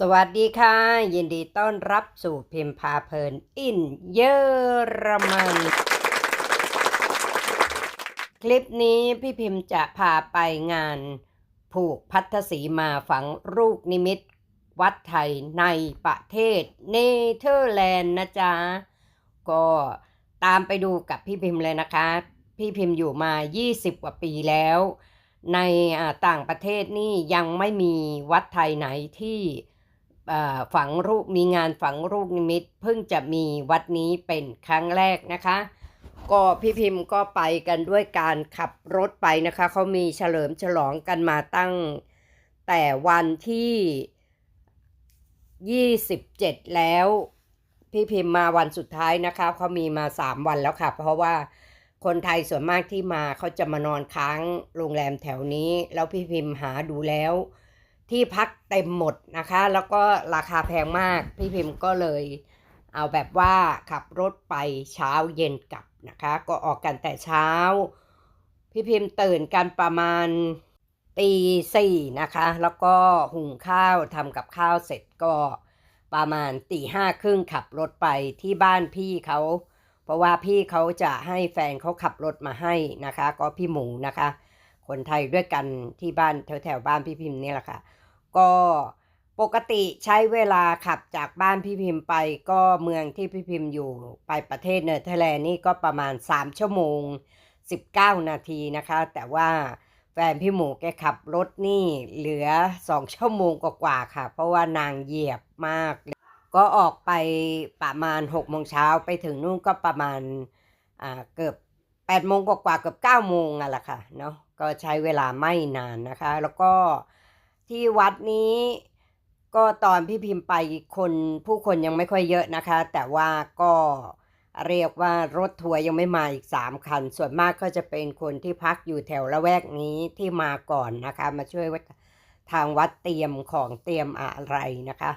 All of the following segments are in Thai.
สวัสดีค่ะ ยินดีต้อนรับสู่พิมพาเพลินอินเยอรมัน คลิปนี้พี่พิมพ์จะพาไปงานผูกพัทธสีมาฝังลูกนิมิต วัดไทยในประเทศเนเธอร์แลนด์นะจ๊ะ ก็ตามไปดูกับพี่พิมพ์เลยนะคะ พี่พิมพ์อยู่มา 20 กว่าปีแล้ว ในต่างประเทศนี่ยังไม่มีวัดไทยไหนที่ ฝังรูปมีงานฝังรูปนิมิตเพิ่งจะมีวัดนี้เป็นครั้งแรกนะคะ ก็พี่พิมพ์ก็ไปกันด้วยการขับรถไปนะคะ เขามีเฉลิมฉลองกันมาตั้งแต่วันที่ 27 แล้ว พี่พิมพ์มาวันสุดท้ายนะคะเขามีมา 3 วันแล้วค่ะ เพราะว่าคนไทยส่วนมากที่มาเขาจะมานอนค้างโรงแรมแถวนี้ แล้วพี่พิมพ์หาดูแล้ว ที่พักเต็มหมดนะคะ แล้วก็ราคาแพงมาก พี่พิมพ์ก็เลยเอาแบบว่าขับรถไปเช้าเย็นกลับนะคะ ก็ออกกันแต่เช้า พี่พิมพ์ตื่นกันประมาณตีสี่นะคะ แล้วก็หุงข้าวทำกับข้าวเสร็จก็ประมาณตีห้าครึ่งขับรถไปที่บ้านพี่เขาเพราะว่าพี่เขาจะให้แฟนเขาขับรถมาให้นะคะ ก็พี่หมูนะคะ คนไทยด้วยกันที่บ้านแถวแถวๆบ้านพี่พิมพ์นี่แหละค่ะ ก็ปกติใช้เวลาขับจากบ้านพี่พิมพ์ไปก็เมืองที่พี่พิมพ์อยู่ไปประเทศเนเธอร์แลนด์นี่ก็ประมาณ 3 ชั่วโมง 19 นาทีนะคะ แต่ว่าแฟนพี่หมูแกขับรถนี่เหลือ 2 ชั่วโมงกว่าๆค่ะ เพราะว่านางเหยียบมาก ก็ออกไปประมาณ6โมงเช้าไปถึงนู่นก็ประมาณเกือบ8โมงกว่าๆเกือบ9โมงอะล่ะค่ะเนาะ ก็ใช้เวลาไม่นานนะคะ แล้วก็ที่วัดนี้ก็ตอนพี่พิมพ์ไปคนผู้คนยังไม่ค่อยเยอะนะคะ แต่ว่าก็เรียกว่ารถทัวร์ยังไม่มาอีก 3 คัน ส่วนมากก็จะเป็นคนที่พักอยู่แถวละแวกนี้ที่มาก่อนนะคะ มาช่วยทางวัดเตรียมของเตรียมอะไรนะคะ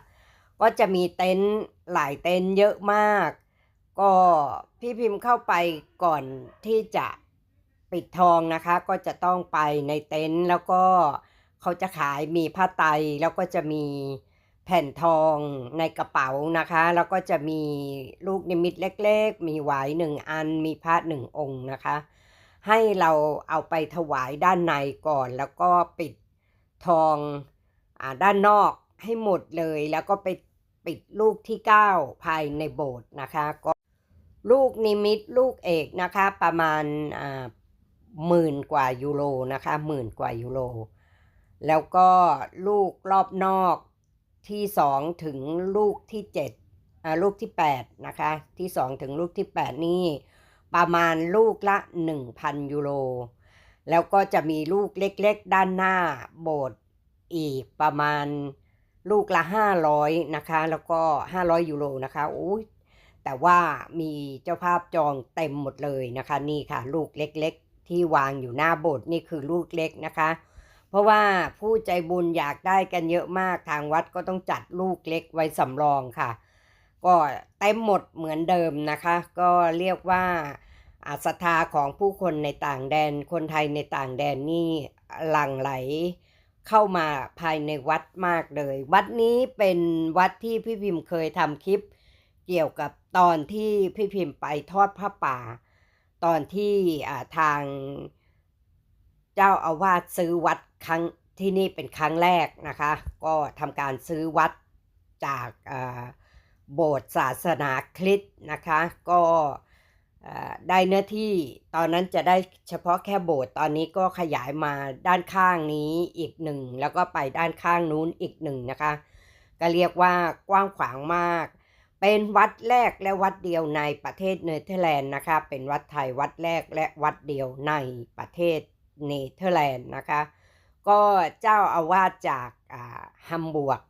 ก็จะมีเต็นท์หลายเต็นท์เยอะมาก ก็พี่พิมพ์เข้าไปก่อนที่จะ ปิดทองนะคะก็จะต้องไปในเต็นท์แล้วก็เขาจะขายมีผ้าไตรแล้วก็จะมีแผ่นทองในกระเป๋านะคะ แล้วก็จะมีลูกนิมิตเล็ก ๆ มีไหวหนึ่งอัน มีพระหนึ่งองค์นะคะ ให้เราเอาไปถวายด้านในก่อน แล้วก็ปิดทองอด้านนอกให้หมดเลย แล้วก็ไปปิดลูกที่ 9 ภายในโบสถ์นะคะก็ลูกนิมิตลูกเอกนะคะประมาณ หมื่นกว่ายูโรนะคะหมื่นกว่ายูโรแล้วก็ลูกรอบนอกที่สองถึงลูกที่เจ็ดลูกที่แปดนะคะที่สองถึงลูกที่แปดนี่ประมาณลูกละหนึ่งพันยูโรแล้วก็จะมีลูกเล็กๆด้านหน้าโบสถ์อีกประมาณลูกละห้าร้อยนะคะ แล้วก็ห้าร้อยยูโรนะคะโอ้ยแต่ว่ามีเจ้าภาพจองเต็มหมดเลยนะคะ นี่ค่ะ ลูกเล็กๆ ที่วางอยู่หน้าโบสถ์นี่คือลูกเล็กนะคะ เพราะว่าผู้ใจบุญอยากได้กันเยอะมากทางวัดก็ต้องจัดลูกเล็กไว้สำรองค่ะ ก็เต็มหมดเหมือนเดิมนะคะ ก็เรียกว่าอาศรัทธาของผู้คนในต่างแดน คนไทยในต่างแดนนี่หลั่งไหลเข้ามาภายในวัดมากเลย วัดนี้เป็นวัดที่พี่พิมพ์เคยทำคลิป เกี่ยวกับตอนที่พี่พิมพ์ไปทอดผ้าป่า ตอนที่ทางเจ้าอาวาสซื้อวัดครั้งที่นี่เป็นครั้งแรกนะคะ ก็ทำการซื้อวัดจากโบสถ์ศาสนาคริสต์นะคะ ก็ได้เนื้อที่ตอนนั้นจะได้เฉพาะแค่โบสถ์ตอนนี้ก็ขยายมาด้านข้างนี้อีกหนึ่ง แล้วก็ไปด้านข้างนู้นอีกหนึ่งนะคะ ก็เรียกว่ากว้างขวางมาก เป็นวัดแรกและวัดเดียวในประเทศเนเธอร์แลนด์นะคะ เป็นวัดไทยวัดแรกและวัดเดียวในประเทศเนเธอร์แลนด์นะคะ ก็เจ้าอาวาสจากฮัมบวร์ก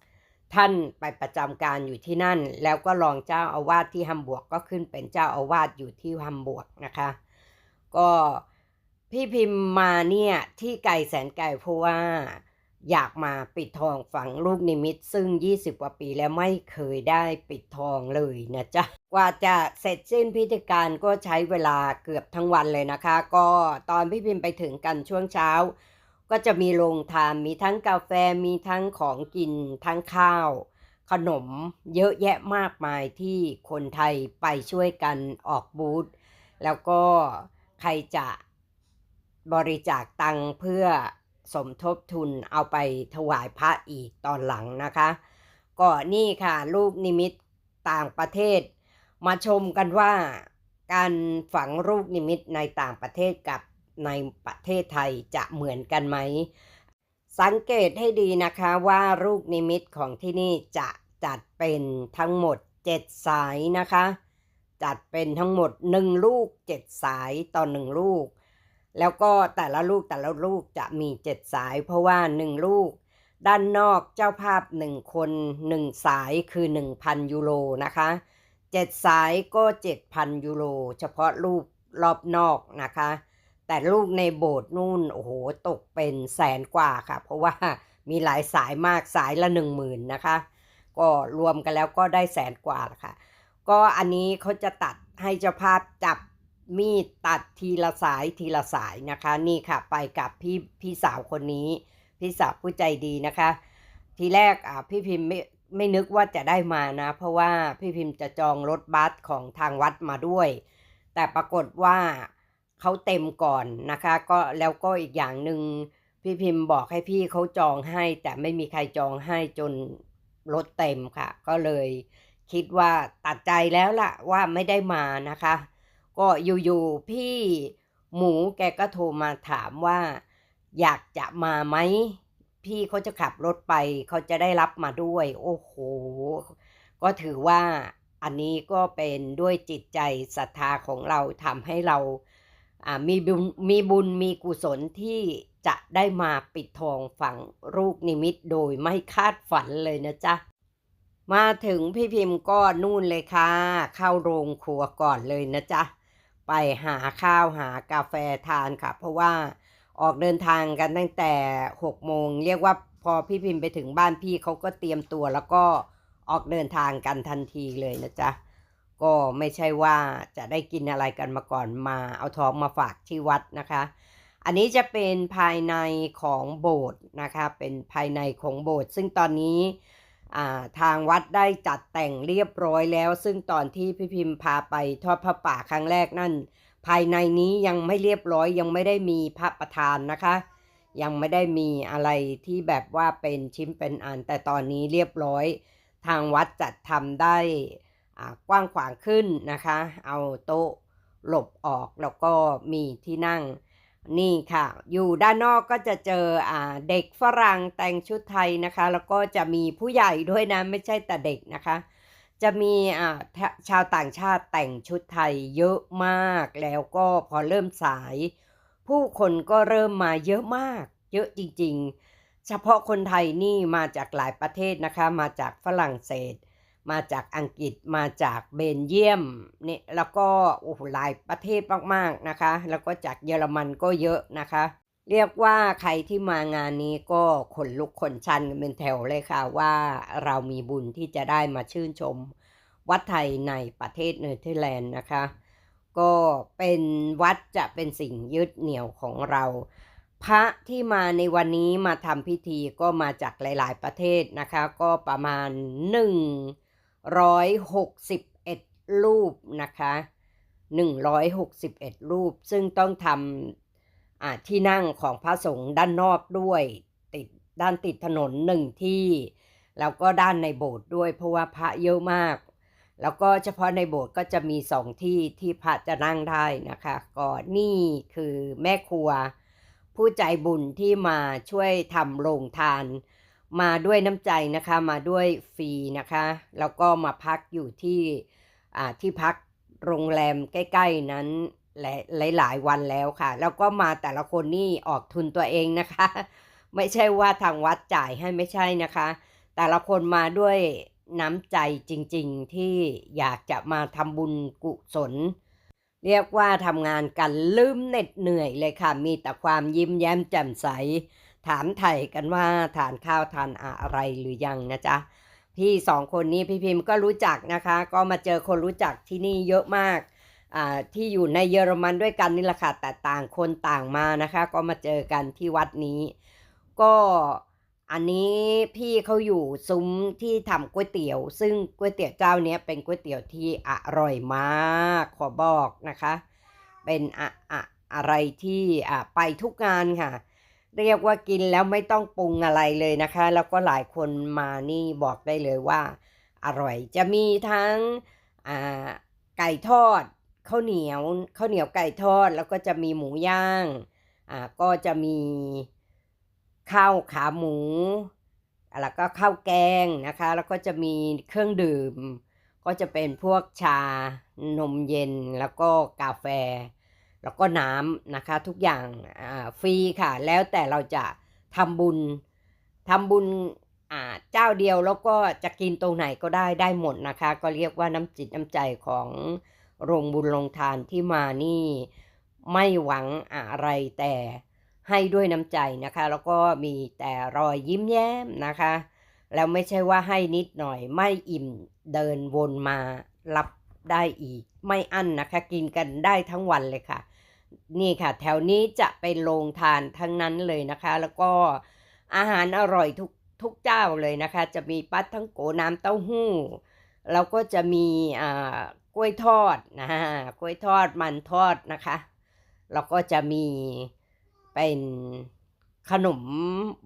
ท่านไปประจำการอยู่ที่นั่น แล้วก็รองเจ้าอาวาสที่ฮัมบวร์กก็ขึ้นเป็นเจ้าอาวาสอยู่ที่ฮัมบวร์กนะคะ ก็พี่พิมพ์มาเนี่ยที่ไกลแสนไกลเพราะว่า อยากมาปิดทองฝังลูกนิมิต ซึ่ง 20 กว่าปีแล้วไม่เคยได้ปิดทองเลยนะจ๊ะ กว่าจะเสร็จสิ้นพิธีการก็ใช้เวลาเกือบทั้งวันเลยนะคะ ก็ตอนพี่พิมพ์ไปถึงกันช่วงเช้า ก็จะมีโรงทานมีทั้งกาแฟมีทั้งของกินทั้งข้าว ขนมเยอะแยะมากมายที่คนไทยไปช่วยกันออกบูธแล้วก็ใครจะบริจาคตังค์เพื่อ สมทบทุนเอาไปถวายพระอีกตอนหลังนะคะก็นี่ค่ะลูกนิมิตต่างประเทศ มาชมกันว่าการฝังลูกนิมิตในต่างประเทศกับในประเทศไทยจะเหมือนกันไหม สังเกตให้ดีนะคะว่าลูกนิมิตของที่นี่จะจัดเป็นทั้งหมด 7 สายนะคะ จัดเป็นทั้งหมด 1 ลูก 7 สายต่อ 1 ลูก แล้วก็แต่ละลูกแต่ละลูกจะมี7สาย เพราะว่า1ลูก ด้านนอกเจ้าภาพ1คน1สายคือ 1,000 ยูโรนะคะ7สายก็ 7,000 ยูโรเฉพาะลูกรอบนอกนะคะ แต่ลูกในโบสถ์นู่นโอ้โหตกเป็นแสนกว่าค่ะ เพราะว่ามีหลายสายมากสายละหนึ่งหมื่นนะคะ ก็รวมกันแล้วก็ได้แสนกว่าละค่ะ ก็อันนี้เขาจะตัดให้เจ้าภาพจับ มีดตัดทีละสายทีละสายนะคะ นี่ค่ะ ไปกับพี่พี่สาวคนนี้ พี่สาวผู้ใจดีนะคะ ทีแรกอะพี่พิมพ์ไม่ไม่นึกว่าจะได้มานะ เพราะว่าพี่พิมพ์จะจองรถบัสของทางวัดมาด้วย แต่ปรากฏว่าเขาเต็มก่อนนะคะ ก็แล้วก็อีกอย่างหนึ่งพี่พิมพ์บอกให้พี่เขาจองให้ แต่ไม่มีใครจองให้จนรถเต็มค่ะ ก็เลยคิดว่าตัดใจแล้วล่ะว่าไม่ได้มานะคะ ก็อยู่ๆพี่หมูแกก็โทรมาถามว่า อยากจะมาไหม พี่เขาจะขับรถไป เขาจะได้รับมาด้วย โอ้โห ก็ถือว่าอันนี้ก็เป็นด้วยจิตใจศรัทธาของเราทำให้เราอ่ามีบุญมีบุญมีกุศลที่จะได้มาปิดทองฝังลูกนิมิตโดยไม่คาดฝันเลยนะจ๊ะ มาถึงพี่พิมพ์ก็นู่นเลยค่ะ เข้าโรงครัวก่อนเลยนะจ๊ะ ไปหาข้าวหากาแฟทานค่ะ เพราะว่าออกเดินทางกันตั้งแต่หกโมงเรียกว่าพอพี่พิมพ์ไปถึงบ้านพี่เขาก็เตรียมตัวแล้วก็ออกเดินทางกันทันทีเลยนะจ๊ะก็ไม่ใช่ว่าจะได้กินอะไรกันมาก่อนมาเอาทองมาฝากที่วัดนะคะ อันนี้จะเป็นภายในของโบสถ์นะคะ เป็นภายในของโบสถ์ซึ่งตอนนี้ ทางวัดได้จัดแต่งเรียบร้อยแล้ว ซึ่งตอนที่พี่พิมพ์พาไปทอดพระป่าครั้งแรกนั่น ภายในนี้ยังไม่เรียบร้อยยังไม่ได้มีพระประธานนะคะ ยังไม่ได้มีอะไรที่แบบว่าเป็นชิ้นเป็นอัน แต่ตอนนี้เรียบร้อย ทางวัดจัดทำได้กว้างขวางขึ้นนะคะ เอาโต๊ะหลบออกแล้วก็มีที่นั่ง นี่ค่ะ อยู่ด้านนอกก็จะเจออ่าเด็กฝรั่งแต่งชุดไทยนะคะ แล้วก็จะมีผู้ใหญ่ด้วยนะ ไม่ใช่แต่เด็กนะคะ จะมีอ่าชาชาวต่างชาติแต่งชุดไทยเยอะมาก แล้วก็พอเริ่มสาย ผู้คนก็เริ่มมาเยอะมาก เยอะจริงๆ เฉพาะคนไทยนี่มาจากหลายประเทศนะคะ มาจากฝรั่งเศส มาจากอังกฤษมาจากเบลเยียมเนี่ยแล้วก็โอ้โหหลายประเทศมากๆนะคะ แล้วก็จากเยอรมันก็เยอะนะคะ เรียกว่าใครที่มางานนี้ก็ขนลุกขนชันกันเป็นแถวเลยค่ะว่าเรามีบุญที่จะได้มาชื่นชมวัดไทยในประเทศเนเธอร์แลนด์นะคะ ก็เป็นวัดจะเป็นสิ่งยึดเหนี่ยวของเรา พระที่มาในวันนี้มาทำพิธีก็มาจากหลาย ๆ ประเทศนะคะ ก็ประมาณหนึ่ง 161 รูปนะคะ 161 รูป ซึ่งต้องทำที่นั่งของพระสงฆ์ด้านนอกด้วยติดด้านติดถนนหนึ่งที่ แล้วก็ด้านในโบสถ์ด้วย เพราะว่าพระเยอะมาก แล้วก็เฉพาะในโบสถ์ก็จะมีสองที่ที่พระจะนั่งได้นะคะก็นี่คือแม่ครัว ผู้ใจบุญที่มาช่วยทำโรงทาน มาด้วยน้ำใจนะคะมาด้วยฟรีนะคะ แล้วก็มาพักอยู่ที่อ่าที่พักโรงแรมใกล้ ๆ นั้นหลายหลายวันแล้วค่ะ แล้วก็มาแต่ละคนนี่ออกทุนตัวเองนะคะ ไม่ใช่ว่าทางวัดจ่ายให้ไม่ใช่นะคะ แต่ละคนมาด้วยน้ำใจจริงๆที่อยากจะมาทำบุญกุศล เรียกว่าทำงานกันลืมเหน็ดเหนื่อยเลยค่ะ มีแต่ความยิ้มแย้มแจ่มใส ถามไถ่กันว่าทานข้าวทานอะไรหรือยังนะจ๊ะพี่สองคนนี้พี่พิมพ์ก็รู้จักนะคะ ก็มาเจอคนรู้จักที่นี่เยอะมากที่อยู่ในเยอรมันด้วยกันนี่แหละค่ะแต่ต่างคนต่างมานะคะ ก็มาเจอกันที่วัดนี้ ก็อันนี้พี่เขาอยู่ซุ้มที่ทำก๋วยเตี๋ยว ซึ่งก๋วยเตี๋ยวเจ้าเนี้ยเป็นก๋วยเตี๋ยวที่อร่อยมากขอบอกนะคะ เป็นอะอะอะไรที่ไปทุกงานค่ะ เรียกว่ากินแล้วไม่ต้องปรุงอะไรเลยนะคะ แล้วก็หลายคนมานี่บอกได้เลยว่า อร่อยจะมีทั้งไก่ทอดข้าวเหนียวข้าวเหนียวไก่ทอด แล้วก็จะมีหมูย่างอ่าก็จะมีข้าวขาหมู แล้วก็ข้าวแกงนะคะ แล้วก็จะมีเครื่องดื่ม ก็จะเป็นพวกชานมเย็นแล้วก็กาแฟ แล้วก็น้ำนะคะทุกอย่างฟรีค่ะ แล้วแต่เราจะทำบุญทำบุญเจ้าเดียวแล้วก็จะกินตรงไหนก็ได้ได้หมดนะคะ ก็เรียกว่าน้ำจิตน้ำใจของโรงบุญโรงทานที่มานี่ไม่หวังอะไรแต่ให้ด้วยน้ำใจนะคะ แล้วก็มีแต่รอยยิ้มแย้มนะคะ แล้วไม่ใช่ว่าให้นิดหน่อยไม่อิ่มเดินวนมารับได้อีก ไม่อั้นนะคะ กินกันได้ทั้งวันเลยค่ะ นี่ค่ะ แถวนี้จะเป็นโรงทานทั้งนั้นเลยนะคะ แล้วก็อาหารอร่อยทุกทุกเจ้าเลยนะคะ จะมีปัดทั้งโกน้ำเต้าหู้ แล้วก็จะมีอ่ากล้วยทอดนะฮะกล้วยทอดมันทอดนะคะ แล้วก็จะมีเป็นขนม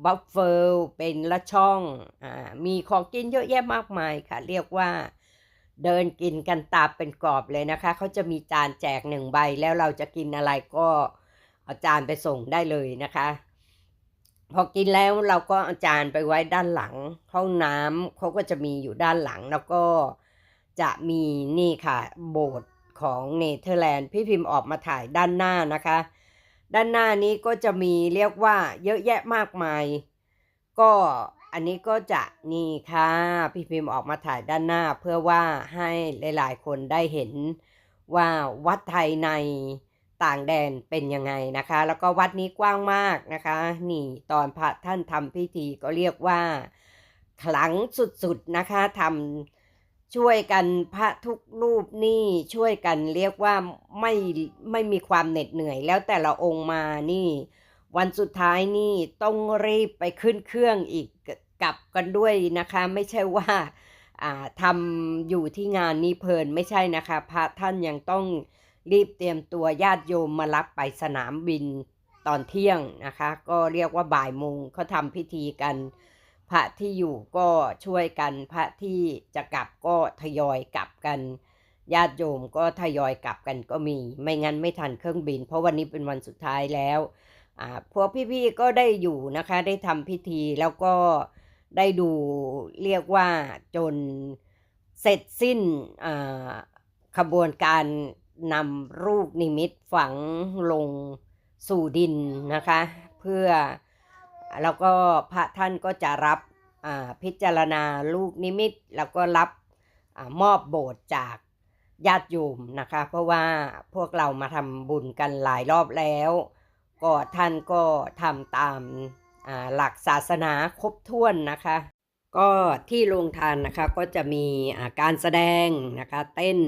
บัฟเฟิลเป็นละช่องอ่ามีของกินเยอะแยะมากมายค่ะ เรียกว่า เดินกินกันตาเป็นกรอบเลยนะคะ เขาจะมีจานแจกหนึ่งใบแล้วเราจะกินอะไรก็เอาจานไปส่งได้เลยนะคะ พอกินแล้วเราก็เอาจานไปไว้ด้านหลัง ห้องน้ำเขาก็จะมีอยู่ด้านหลังแล้วก็จะมีนี่ค่ะ โบสถ์ของเนเธอร์แลนด์พี่พิมพ์ออกมาถ่ายด้านหน้านะคะ ด้านหน้านี้ก็จะมีเรียกว่าเยอะแยะมากมาย ก็ อันนี้ก็จะนี่ค่ะ พี่พิมพ์ออกมาถ่ายด้านหน้า เพื่อว่าให้หลาย ๆ คนได้เห็นว่าวัดไทยในต่างแดนเป็นยังไงนะคะ แล้วก็วัดนี้กว้างมากนะคะ นี่ตอนพระท่านทำพิธีก็เรียกว่าขลังสุดๆนะคะทำช่วยกันพระทุกรูปนี่ช่วยกันเรียกว่าไม่ไม่มีความเหน็ดเหนื่อย แล้วแต่ละองค์มานี่ วันสุดท้ายนี่ต้องรีบไปขึ้นเครื่องอีก กลับกันด้วยนะคะ ไม่ใช่ว่าทำอยู่ที่งานนี้เพลินไม่ใช่นะคะ พระท่านยังต้องรีบเตรียมตัวญาติโยมมารับไปสนามบินตอนเที่ยงนะคะ ก็เรียกว่าบ่ายโมงเขาทำพิธีกัน พระที่อยู่ก็ช่วยกัน พระที่จะกลับก็ทยอยกลับกัน ญาติโยมก็ทยอยกลับกันก็มี ไม่งั้นไม่ทันเครื่องบิน เพราะวันนี้เป็นวันสุดท้ายแล้วพวกพี่ๆก็ได้อยู่นะคะ ได้ทำพิธีแล้วก็ ได้ดูเรียกว่าจนเสร็จสิ้นขบวนการนำรูปนิมิตฝังลงสู่ดินนะคะ เพื่อแล้วก็พระท่านก็จะรับพิจารณาลูกนิมิต แล้วก็รับอมอบโบสถ์จากญาติโยมนะคะ เพราะว่าพวกเรามาทำบุญกันหลายรอบแล้ว ก็ท่านก็ทำตาม หลักศาสนาครบถ้วนนะคะ ก็ที่โรงทานนะคะก็จะมีการแสดงนะคะเต้น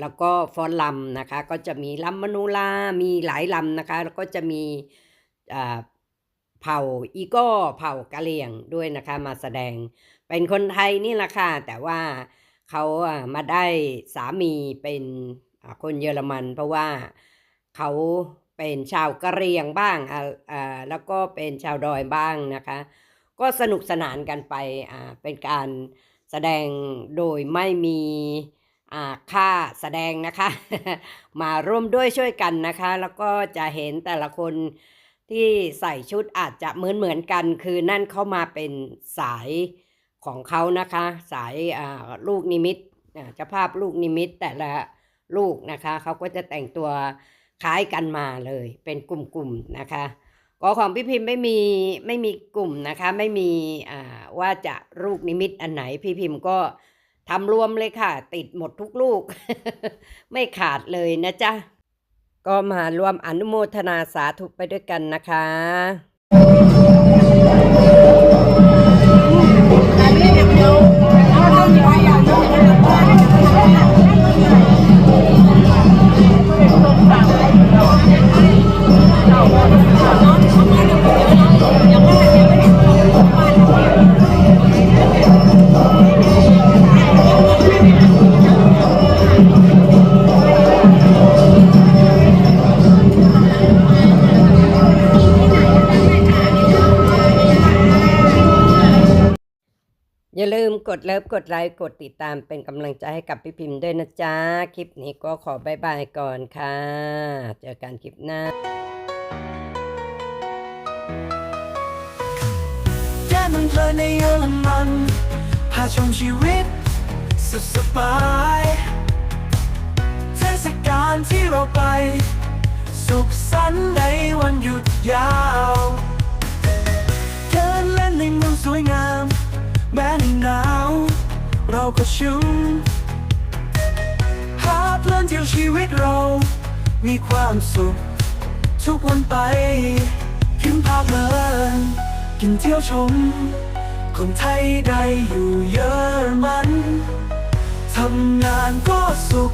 แล้วก็ฟ้อนลำนะคะ ก็จะมีลำมโนุลามีหลายลำนะคะ แล้วก็จะมีเผ่าอีโก้เผ่ากะเหรี่ยงด้วยนะคะ มาแสดงเป็นคนไทยนี่แหละค่ะ แต่ว่าเขามาได้สามีเป็นคนเยอรมัน เพราะว่าเขา เป็นชาวกะเรียงบ้างอ่าอ่าแล้วก็เป็นชาวดอยบ้างนะคะ ก็สนุกสนานกันไปอ่าเป็นการแสดงโดยไม่มีอ่าค่าแสดงนะคะ มาร่วมด้วยช่วยกันนะคะ แล้วก็จะเห็นแต่ละคนที่ใส่ชุดอาจจะเหมือนเหมือนกัน คือนั่นเข้ามาเป็นสายของเขานะคะ สายอ่าลูกนิมิตอาเจ้าภาพลูกนิมิตแต่ละลูกนะคะเขาก็จะแต่งตัว คล้ายกันมาเลยเป็นกลุ่มๆนะคะก็ของพี่พิมพ์ไม่มีไม่มีกลุ่มนะคะ ไม่มีอ่าว่าจะลูกนิมิตอันไหนพี่พิมพ์ก็ทำรวมเลยค่ะ ติดหมดทุกลูก ไม่ขาดเลยนะจ๊ะ ก็มารวมอนุโมทนาสาธุไปด้วยกันนะคะยังไม่ได้ยัง อย่าลืมกดเลิฟกดไลค์กดติดตามเป็นกำลังใจให้กับพี่พิมพ์ด้วยนะจ๊ะ คลิปนี้ก็ขอบายบายก่อนค่ะ เจอกันคลิปหน้า แก้มันเพลินในเยอรมันพาชมชีวิต สุดสบายเทศกาลที่เราไป สุขสันต์ในวันหยุดยาวเดินเล่นในเมืองสวยงาม แม้ในหนาว เราก็ชุ่มหาเพลินเที่ยวชีวิตเรา มีความสุข ทุกวันไปพิมพาเลินกินเที่ยวชม คนไทยได้อยู่เยอรมัน ทำงานก็สุข